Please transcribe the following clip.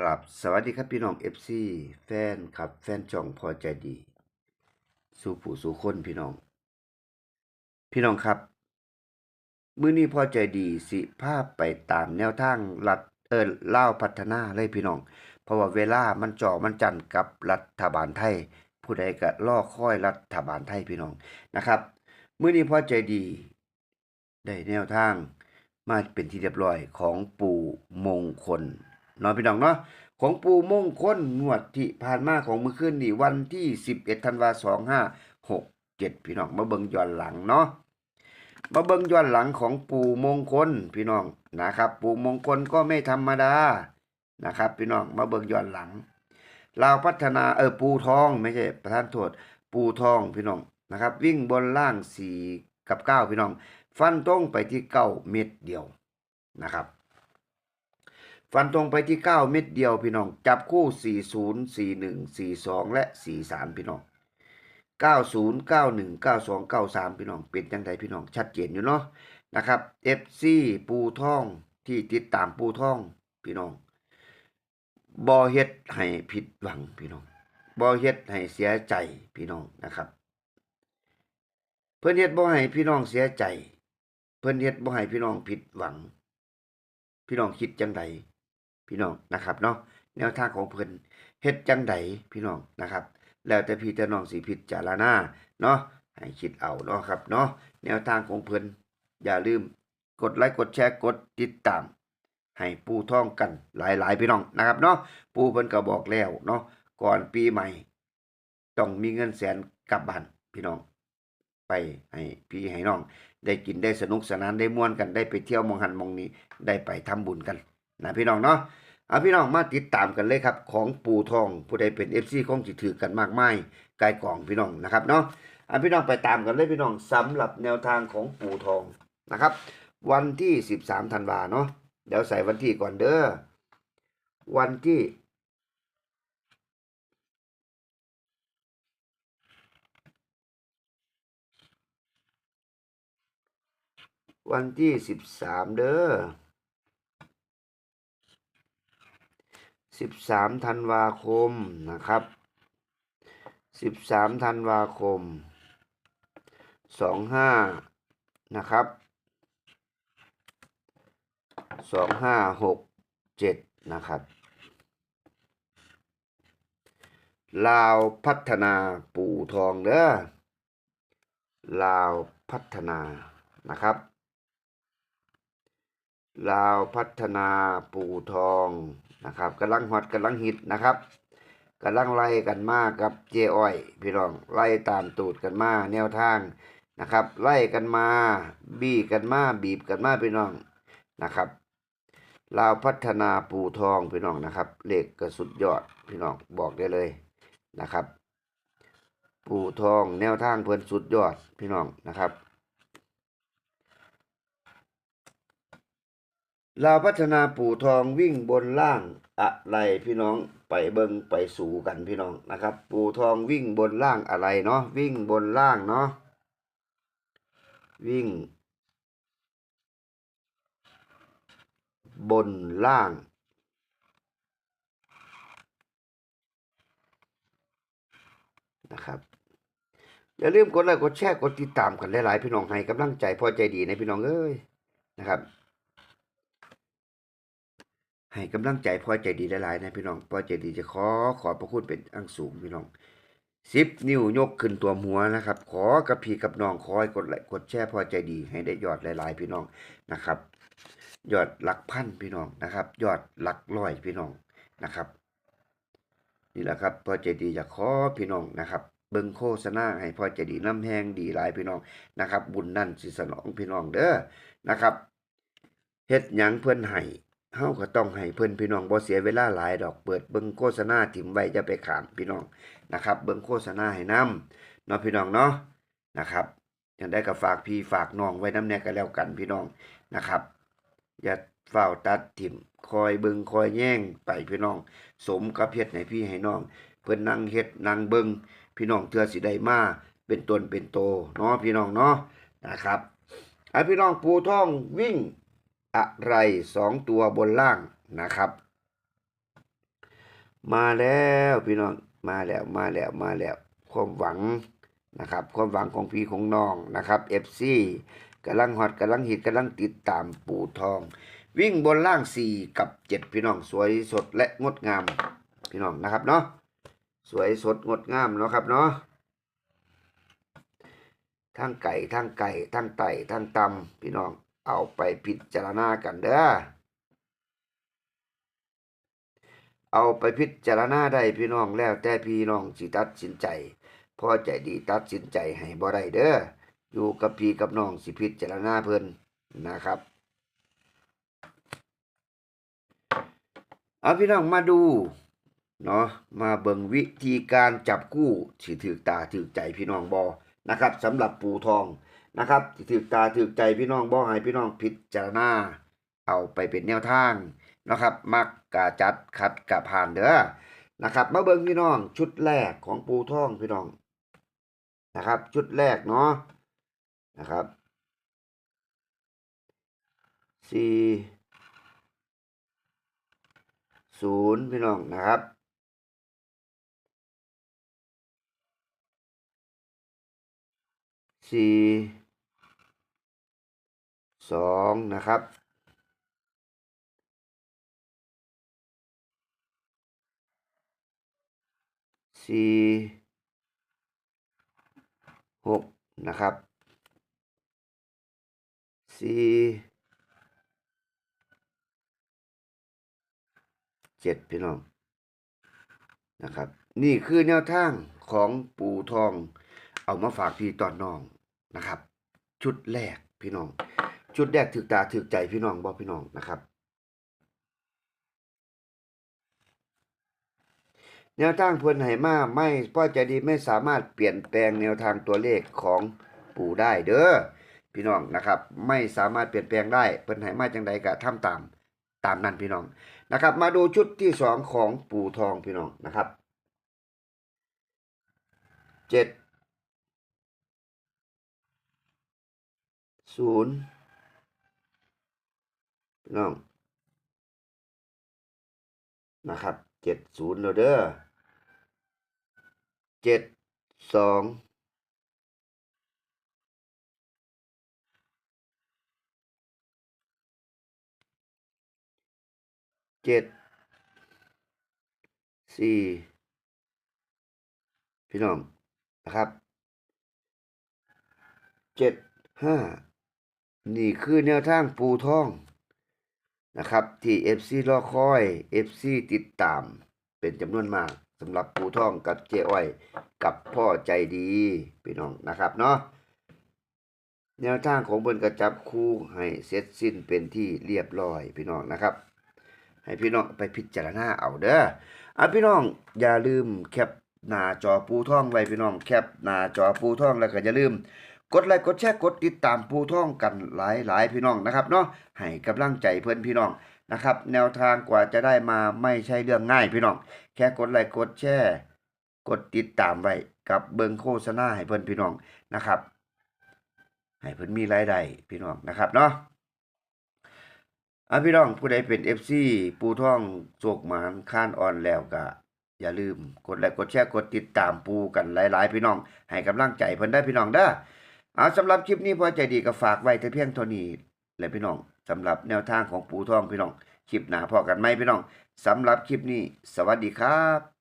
กราบสวัสดีครับพี่น้อง FC แฟนครับแฟนจ่องพอใจดี สู่ผู้สู่คนพี่น้อง พี่น้องครับ มื้อนี้พอใจดีสิภาพไปตามแนวทางรัฐเอิ้นลาพัฒนาเลยพี่น้อง เพราะว่าเวลามันจ่อมันจันกับรัฐบาลไทย ผู้ใดก็รอค่อยรัฐบาลไทยพี่น้องนะครับมื้อนี้พอใจดีได้แนวทางมาเป็นที่เรียบร้อยของปู่มงคล เนาะพี่น้องเนาะของปูมงคลงวดที่ผ่านมาของมื้อคืนนี่วันที่11ธันวาคม2567พี่น้องมาเบิ่งย้อนหลังเนาะมาเบิ่งย้อนหลังของปูมงคลพี่น้องนะครับ ปูมงคลก็ไม่ธรรมดานะครับ พี่น้องมาเบิ่งย้อนหลังลาวพัฒนาเออปูทองไม่ใช่ประธานโทษปูทองพี่น้องนะครับ วิ่งบนล่าง4กับ9พี่น้อง ฟันตรงไปที่9เม็ดเดียวนะครับ ฟันตรงไปที่ 9 เม็ดเดียวพี่น้อง จับคู่ 40 41 42 และ 43 พี่น้อง 90 91 92 93 พี่น้อง เป็นจังไดพี่น้อง ชัดเจนอยู่เนาะนะครับ FC ปูท่องที่ติดตามปูท่องพี่น้องบ่เฮ็ดให้ผิดหวังพี่น้องบ่เฮ็ดให้เสียใจพี่น้องนะครับ เพิ่อนเฮ็ดบ่ให้พี่น้องเสียใจ เพิ่อนเฮ็ดบ่ให้พี่น้องผิดหวัง พี่น้องคิดจังใด พี่น้องนะครับเนาะแนวทางของเพิ่นเฮ็ดจังใดพี่น้องนะครับ แล้วแต่พี่แต่น้องสิพิจารณาเนาะให้คิดเอาเนาะครับเนาะแนวทางของเพิ่นอย่าลืมกดไลค์กดแชร์กดติดตาม ให้ปูท่องกันหลายๆพี่น้องนะครับเนาะปูเพิ่นก็บอกแล้วเนาะก่อนปีใหม่ ต้องมีเงินแสนกลับบ้านพี่น้อง ไปให้พี่ให้น้อง ได้กินได้สนุกสนานได้ม่วนกันได้ไปเที่ยวมองหันมองนี้ได้ไปทำบุญกัน นะพี่น้องเนาะเอาพี่น้องมาติดตามกันเลยครับ ของปู่ทองผู้ใดเป็น FC ของจิถือกันมากมายกายกล่องพี่น้องนะครับเนาะเอาพี่น้องไปตามกันเลยพี่น้องสำหรับแนวทางของปู่ทองนะครับ วันที่13ธันวาเนาะเดี๋ยวใส่วันที่ก่อนเด้อวันที่วันที่สิบสามเด้อ สิบสามธันวาคมนะครับสิบสามธันวาคมสองห้านะครับสองห้าหกเจ็ดนะครับ ลาวพัฒนาปู่ทองเด้อลาวพัฒนานะครับลาวพัฒนาปู่ทอง นะครับกำลังฮอตกำลังฮิตนะครับกำลังไล่กันมากับเจอ้อย พี่น้องไล่ตามตูดกันมาแนวทางนะครับ ไล่กันมา บี้กันมาบีบกันมาพี่น้องนะครับลาวพัฒนาปูทองพี่น้องนะครับเลขก็สุดยอดพี่น้องบอกได้เลยนะครับ ปูทองแนวทางเพิ่นสุดยอดพี่น้องนะครับ ลาพัฒนาปู่ทองวิ่งบนล่างอะไรพี่น้องไปเบิงไปสู่กันพี่น้องนะครับ ปู่ทองวิ่งบนล่างอะไรเนาะวิ่งบนล่างเนาะวิ่ง บนล่าง นะครับอย่าลืมกดไลค์กดแชร์กดติดตามกันหลายๆพี่น้องให้กำลังใจพอใจดีในะพี่น้องเอ้ยนะครับ ให้กำลังใจพอใจดีหลายๆนะพี่น้องพอใจดีจะขอขอบพระคุณเป็นอังสูงพี่น้องสิบนิ้วยกขึ้นตัวหัวนะครับ ขอกับพี่กับน้องขอให้กดไลค์กดแชร์พอใจดี ให้ได้ยอดหลาย ๆ พี่น้องนะครับ ยอดหลักพันพี่น้องนะครับ ยอดหลักร้อยพี่น้องนะครับนี่แหละครับพอใจดีจะขอพี่น้องนะครับเบิ่งโฆษณาให้พอใจดีน้ำแห้งดีหลายพี่น้องนะครับ บุญนั่นสิสนองพี่น้องเด้อนะครับเฮ็ดหยังเพิ่อนให้ เฮาก็ต้องให้เพิ่อนพี่น้องบ่เสียเวลาหลายดอกเปิดเบิ่งโฆษณาถิ่มไว้จะไปขามพี่น้องนะครับ เบิ่งโฆษณาให้นํเนาะพี่น้องเนาะนะครับจังได้ก็ฝากพี่ฝากน้องไว้น้ำแน่ก็แล้วกันพี่น้องนะครับ อย่าเฝ้าตัดถิ่มคอยเบิงคอยแย่งไปพี่น้อง สมกับเฮ็ดให้พี่ให้น้อง เพิ่อนนั่งเฮ็ดนั่งเบิงพี่น้องเทื่อสิได้มาเป็นตนเป็นโตเนาะพี่น้องเนาะนะครับให้พี่น้องปูท่องวิ่ง อะไรสองตัวบนล่างนะครับ มาแล้วพี่น้องมาแล้วมาแล้วมาแล้วความหวังนะครับ ความหวังของพี่ของน้องนะครับ FC กำลังฮอตกำลังฮิตกำลังติดตามปู่ทอง วิ่งบนล่าง 4 กับ 7 พี่น้องสวยสดและงดงามพี่น้องนะครับเนาะสวยสดงดงามเนาะครับเนาะทั้งไก่ทั้งไก่ทั้งไต่ทั้งตำพี่น้อง เอาไปพิจารณากันเด้อ เอาไปพิจารณาได้พี่น้องแล้วแต่พี่น้องสิตัดสินใจพอใจดีตัดสินใจให้บ่ได้เด้อ อยู่กับพี่กับน้องสิพิจารณาเพิ่นนะครับเอาพี่น้องมาดูเนาะมาเบิ่งวิธีการจับกู้สิถือตาถือใจพี่น้องบ่นะครับสำหรับปูทอง นะครับถือตาถือใจพี่น้องบ่ให้พี่น้องพิจารณาเอาไปเป็นแนวทางนะครับ มักกะจัดคัดกะผ่านเด้อนะครับมาเบิ่งพี่น้องชุดแรกของปูท่องพี่น้องนะครับ ชุดแรกเนาะนะครับสี่ศูนย์พี่น้องนะครับสี่ สองนะครับ สี่หกนะครับสี่เจ็ดพี่น้องนะครับ นี่คือแนวทางของปูทอง เอามาฝากพี่ตอนน้องนะครับ ชุดแรกพี่น้อง ชุดแรกถึกตาถึกใจพี่น้องบอกพี่น้องนะครับ แนวทางเพิ่นให้มาไม่พ่อใจดีไม่สามารถเปลี่ยนแปลงแนวทางตัวเลขของปู่ได้เด้อพี่น้องนะครับ ไม่สามารถเปลี่ยนแปลงได้เพิ่นให้มาจังใดก็ทำตามตามนั้นพี่น้องนะครับ มาดูชุดที่สองของปู่ทองพี่น้องนะครับเจ็ดศูนย์ พี่น้องนะครับเจ็ดศูนย์แล้วเด้อเจ็ดสองเจ็ดสี่พี่น้องนะครับเจ็ดห้านี่คือแนวทางปูท่อง นะครับ ที่ FC รอคอย FC ติดตามเป็นจำนวนมากสำหรับปูท่องกับเจ้อ้อย กับพ่อใจดีพี่น้องนะครับเนาะแนวทางของเบินกระจับคู่ให้เสร็จสิ้นเป็นที่เรียบร้อยพี่น้องนะครับ ให้พี่น้องไปพิจารณาเอาเด้ออะพี่น้องอย่าลืมแคปหน้าจอปูท่องไว้พี่น้องแคปหน้าจอปูท่องแล้วก็อย่าลืม กดไลค์กดแชร์กดติดตามปูท่องกันหลายหลายพี่น้องนะครับเนาะให้กำลังใจเพื่อนพี่น้องนะครับ แนวทางกว่าจะได้มาไม่ใช่เรื่องง่ายพี่น้อง แค่กดไลค์กดแชร์กดติดตามไว้กับเบิงโฆษณาให้เพื่อนพี่น้องนะครับ ให้เพื่อนมีรายได้พี่น้องนะครับเนาะอะพี่น้องผู้ใดเป็น FC ปูท่องโศกหมานค้านอ่อนแล้วก็อย่าลืมกดไลค์กดแชร์กดติดตามปูกันหลาย ๆ พี่น้อง ให้กำลังใจเพิ่นได้พี่น้องเด้อ เอาสำหรับคลิปนี้พอใจดีก็ฝากไว้แต่เพียงเท่านี้และพี่น้องสำหรับแนวทางของปูทองพี่น้องคลิปหนาพอกันไหมพี่น้องสำหรับคลิปนี้ สวัสดีครับ